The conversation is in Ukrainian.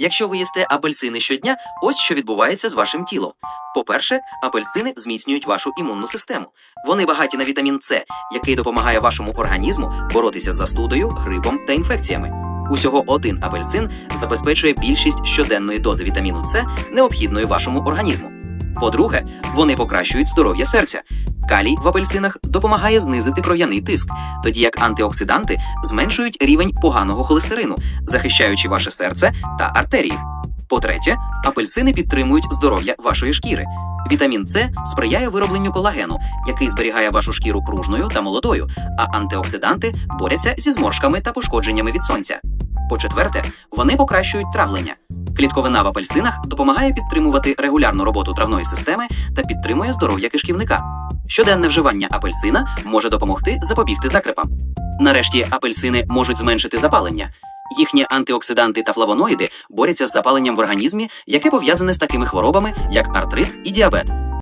Якщо ви їсте апельсини щодня, ось що відбувається з вашим тілом. По-перше, апельсини зміцнюють вашу імунну систему. Вони багаті на вітамін С, який допомагає вашому організму боротися з застудою, грипом та інфекціями. Усього один апельсин забезпечує більшість щоденної дози вітаміну С, необхідної вашому організму. По-друге, вони покращують здоров'я серця. Калій в апельсинах допомагає знизити кров'яний тиск, тоді як антиоксиданти зменшують рівень поганого холестерину, захищаючи ваше серце та артерії. По-третє, апельсини підтримують здоров'я вашої шкіри. Вітамін С сприяє виробленню колагену, який зберігає вашу шкіру пружною та молодою, а антиоксиданти борються зі зморшками та пошкодженнями від сонця. По-четверте, вони покращують травлення. Клітковина в апельсинах допомагає підтримувати регулярну роботу травної системи та підтримує здоров'я кишківника. Щоденне вживання апельсина може допомогти запобігти закрепам. Нарешті апельсини можуть зменшити запалення. Їхні антиоксиданти та флавоноїди борються з запаленням в організмі, яке пов'язане з такими хворобами, як артрит і діабет.